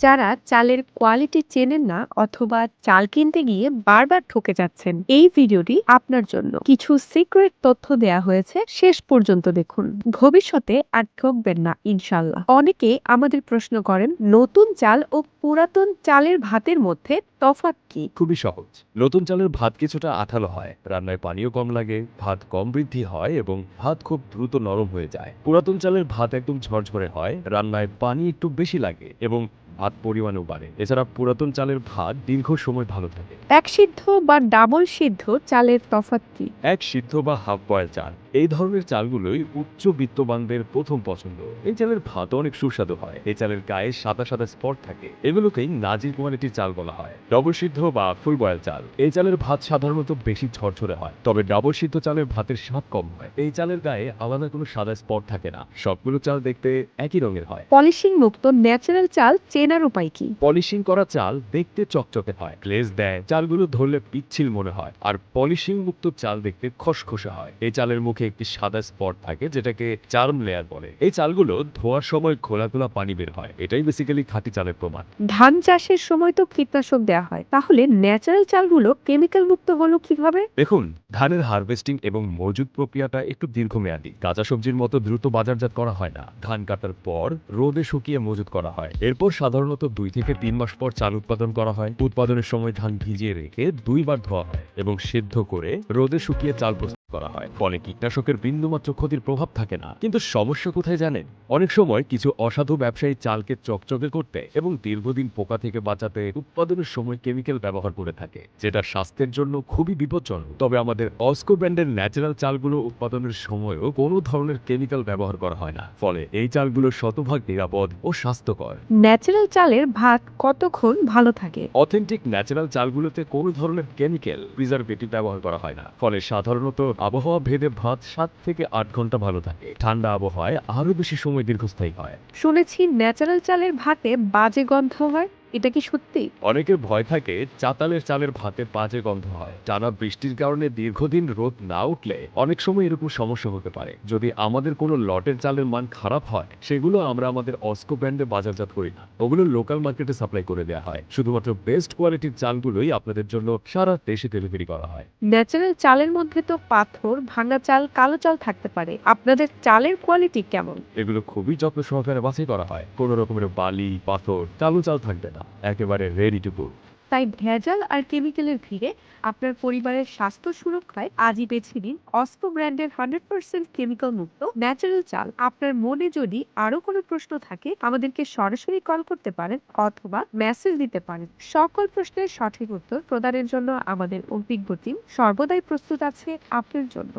যারা চালের কোয়ালিটি চেনেন না অথবা চাল কিনতে গিয়ে বারবার ঠকে যাচ্ছেন, এই ভিডিওটি আপনার জন্য। কিছু সিক্রেট তথ্য দেয়া হয়েছে, শেষ পর্যন্ত দেখুন। ভবিষ্যতে আর ঠকবেন না ইনশাল্লাহ অনেকে আমাদের প্রশ্ন করেন, নতুন চাল ও পুরাতন চালের ভাতের মধ্যে তফাৎ কি? খুবই সহজ। নতুন চালের ভাত কিছুটা আঠালো হয়, রান্নায় পানিও কম লাগে, ভাত কম বৃদ্ধি হয় এবং ভাত খুব দ্রুত নরম হয়ে যায়। পুরাতন চালের ভাত একদম ঝরঝরে হয়, রান্নায় পানি একটু বেশি লাগে এবং ভাত পরিমাণও বাড়ে। এছাড়া পুরাতন চালের ভাত দীর্ঘ সময় ভালো থাকে। এক সিদ্ধ বা ডাবল সিদ্ধ চালের তফাৎ কি? এক সিদ্ধ বা হাফ বয়েল চাল। এই ধরনের চালগুলোই উচ্চ বিত্তবানদের প্রথম পছন্দ। এই চালের ভাত অনেক সুস্বাদু হয়। এই চালের গায়ে সাদা সাদা স্পট থাকে। এগুলোকেই নাজির কোয়ালিটির চাল বলা হয়। ডবল সিদ্ধ বা ফুল বয়েল চাল। এই চালের ভাত সাধারণত বেশি ঝরঝরে হয় তবে ডাবল সিদ্ধ চালের ভাতের স্বাদ কম হয়। এই চালের গায়ে আলাদা কোনো সাদা স্পট থাকে না। সবগুলো চাল দেখতে একই রঙের হয়। পলিশিং মুক্ত ন্যাচারাল চাল চেনার উপায় কি? পলিশিং করা চাল দেখতে চকচকে হয় গ্লেজ দেয়। চালগুলো ধরলে পিচ্ছিল মনে হয়। আর পলিশিং মুক্ত চাল দেখতে খসখসে হয়। এই চালের মুখে একটি সাদা স্পট থাকে যেটাকে চার্ম লেয়ার বলে। এই চালগুলো ধোয়ার সময় খোলা খোলা পানি বের হয়। এটাই বেসিক্যালি খাঁটি চালের প্রমাণ। ধান চাষের সময় তো কীটনাশক দেওয়া হয়। তাহলে ন্যাচারাল চালগুলো কেমিক্যাল মুক্ত হলো কীভাবে? দেখুন ধানের হারভেস্টিং এবং মজুদ প্রক্রিয়াটা একটু দীর্ঘমেয়াদী। কাঁচা সবজির মতো দ্রুত বাজারজাত করা হয় না। ধান কাটার পর রোদে শুকিয়ে মজুত করা হয়। এরপর সাধারণত দুই থেকে তিন মাস পর চাল উৎপাদন করা হয়। উৎপাদনের সময় ধান ভিজিয়ে রেখে দুইবার ধোয়া হয় এবং সিদ্ধ করে রোদে শুকিয়ে চাল করা হয়। ফলে কীটনাশকের বিন্দুমাত্র ক্ষতির প্রভাব থাকে না। কিন্তু সমস্যা কোথায় জানেন? অনেক সময় কিছু অসাধু ব্যবসায়ী চালকে চকচকে করতে এবং দীর্ঘদিন পোকা থেকে বাঁচাতে উৎপাদনের সময় কেমিক্যাল ব্যবহার করে থাকে যেটা স্বাস্থ্যের জন্য খুবই বিপজ্জনক। তবে আমাদের অস্কো ব্র্যান্ডের ন্যাচারাল চালগুলো উৎপাদনের সময়ও কোনো ধরনের কেমিক্যাল ব্যবহার করা হয় না। ফলে এই চালগুলো শতভাগ নিরাপদ ও স্বাস্থ্যকর। ন্যাচারাল চালের ভাত কতক্ষণ ভালো থাকে? অথেন্টিক ন্যাচারাল চালগুলোতে কোনো ধরনের কেমিক্যাল প্রিজারভেটিভ ব্যবহার করা হয় না। ফলে সাধারণত আবহাওয়া ভেদে ভাত সাত থেকে আট ঘণ্টা ভালো থাকে। ঠান্ডা আবহাওয়ায় আরও বেশি সময় দীর্ঘস্থায়ী হয়। শুনেছি ন্যাচারাল চালের ভাতে বাজে গন্ধ হয়। এটা কি সত্যি? অনেকের ভয় থাকে চাতালের চালের ভাতে বাজে গন্ধ হয়। টানা বৃষ্টির কারণে দীর্ঘদিন রোদ না উঠলে অনেক সময় এরকম সমস্যা হতে পারে। যদি আমাদের কোনো লটের চালের মান খারাপ হয় সেগুলো আমরা আমাদের অস্কো ব্র্যান্ডে বাজারজাত করি না। ওগুলো লোকাল মার্কেটে সাপ্লাই করে দেওয়া হয়। শুধুমাত্র বেস্ট কোয়ালিটির চালগুলোই আপনাদের জন্য সারা দেশে ডেলিভারি করা হয়। ন্যাচারাল চালের মধ্যে তো পাথর ভাঙা চাল কালো চাল থাকতে পারে। আপনাদের চালের কোয়ালিটি কেমন? এগুলো খুবই যত্ন সহকারে বাছাই করা হয়। কোনো রকমের বালি পাথর চালু চাল থাকবে না। একেবারে রেডি টু কুক তাই ভেজাল আর কেমিক্যালের ভিড়ে আপনার পরিবারের স্বাস্থ্য সুরক্ষায় আজই বেছে নিন অস্পো ব্র্যান্ডের হান্ড্রেড পার্সেন্ট কেমিক্যাল মুক্ত ন্যাচারাল চাল। আপনার মনে যদি আরও কোনো প্রশ্ন থাকে, আমাদেরকে সরাসরি কল করতে পারেন অথবা মেসেজ দিতে পারেন। সকল প্রশ্নের সঠিক উত্তর প্রদানের জন্য আমাদের অভিজ্ঞ টিম সর্বদাই প্রস্তুত আছে আপনার জন্য।